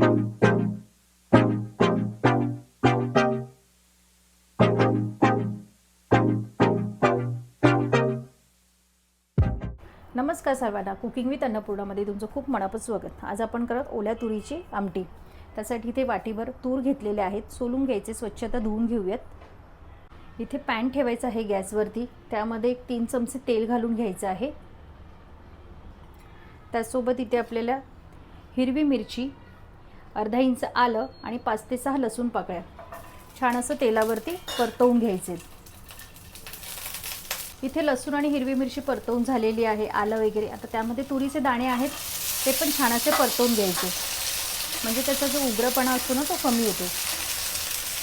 नमस्कार सर्वांना. Cooking with अन्नपूर्णामध्ये तुमचं खूप मनापासून स्वागत. आज आपण करत ओल्या तुरीची आमटी. त्यासाठी इथे वाटीभर तूर घेतलेले आहेत. सोलून घ्यायचे स्वच्छता धुवून घेऊयात. इथे पॅन ठेवायचं आहे गॅसवरती. त्यामध्ये एक तीन चमचे तेल घालून घ्यायचं आहे. त्याचसोबत इथे आपल्याला हिरवी मिरची अर्धा इंच आलं आणि पाच ते सहा लसूण पाकळ्या. छान असं तेलावरती परतवून घ्यायचे. इथे लसूण आणि हिरवी मिरची परतवून झालेली आहे आलं वगैरे. आता त्यामध्ये तुरीचे दाणे आहेत ते पण छान असे परतवून घ्यायचे. म्हणजे त्याचा जो उग्रपणा असतो ना तो कमी होतो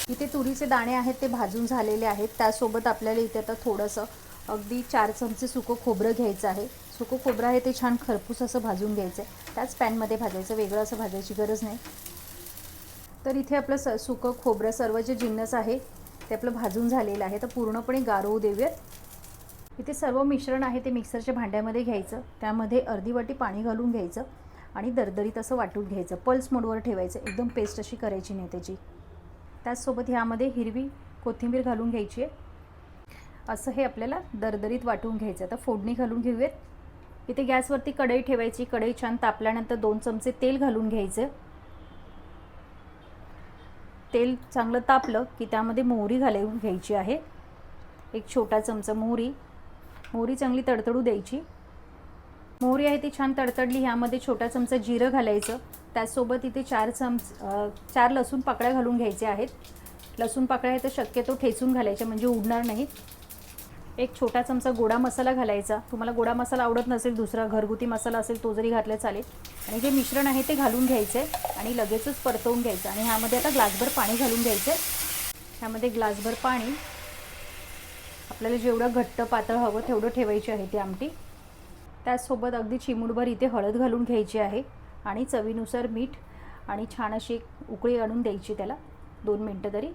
इथे तुरीचे दाणे आहेत ते भाजून झालेले आहेत. त्यासोबत आपल्याला इथे आता थोडंसं अगदी चार चमचे सुकं खोबरं घ्यायचं आहे. सुकं खोबरं आहे ते छान खरपूस असं भाजून घ्यायचं आहे त्याच पॅनमध्ये भाजायचं वेगळं असं भाजायची गरज नाही. तर इथे आपलं स सुकं खोबरं सर्व जे जिन्नस आहे ते आपलं भाजून झालेलं आहे. तर पूर्णपणे गारवू देऊयात. इथे सर्व मिश्रण आहे ते मिक्सरच्या भांड्यामध्ये घ्यायचं. त्यामध्ये अर्धी वाटी पाणी घालून घ्यायचं आणि दरदरीत असं वाटून घ्यायचं. पल्स मोडवर ठेवायचं. एकदम पेस्ट अशी करायची नाही त्याची. त्याचसोबत ह्यामध्ये हिरवी कोथिंबीर घालून घ्यायची आहे. असं हे आपल्याला दरदरीत वाटून घ्यायचं आता फोडणी घालून घेऊयात. इथे गॅसवरती कढई ठेवायची. कढई छान तापल्यानंतर दोन चमचे तेल घालून घ्यायचं. तेल चांगलं तापलं की त्यामध्ये मोहरी घालून घ्यायची आहे. एक छोटा चमचा मोहरी. मोहरी चांगली तडतडू द्यायची. मोहरी आहे ती छान तडतडली ह्यामध्ये छोटा चमचा जिरं घालायचं. त्याचसोबत इथे चार चमच चार लसूण पाकळ्या घालून घ्यायचे आहेत. लसूण पाकळ्या आहे तर शक्यतो ठेचून घालायच्या म्हणजे उडणार नाहीत. एक छोटा चमचा गोडा मसाला घालायचा. तुम्हाला गोडा मसाला आवडत नसेल दुसरा घरगुती मसाला असेल तो जरी घातला चालेल. आणि जे मिश्रण आहे ते घालून घ्यायचं आहे आणि लगेचच परतवून घ्यायचं. आणि ह्यामध्ये आता ग्लासभर पाणी घालून घ्यायचं. आहे ह्यामध्ये ग्लासभर पाणी आपल्याला जेवढं घट्ट पातळ हवं तेवढं ठेवायची आहे ती आमटी. त्याचसोबत अगदी चिमूडभर इथे हळद घालून घ्यायची आहे आणि चवीनुसार मीठ आणि छान अशी एक उकळी आणून द्यायची त्याला. दोन मिनटं तरी.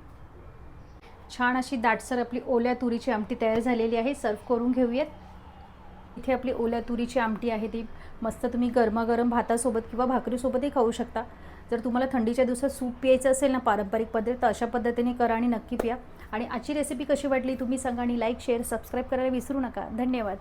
छान अशी दाटसर आपली ओल्या तुरीची आमटी तयार झालेली आहे. सर्व करून घेऊयात. इथे आपली ओल्या तुरीची आमटी आहे ती. मस्त तुम्ही गरमागरम भातासोबत किंवा भाकरीसोबतही खाऊ शकता. जर तुम्हाला थंडीच्या दिवसात सूप प्यायचं असेल ना पारंपरिक पद्धत तर अशा पद्धतीने करा आणि नक्की प्या. आणि आजची रेसिपी कशी वाटली तुम्ही सांगा आणि लाईक शेअर सबस्क्राईब करायला विसरू नका. धन्यवाद.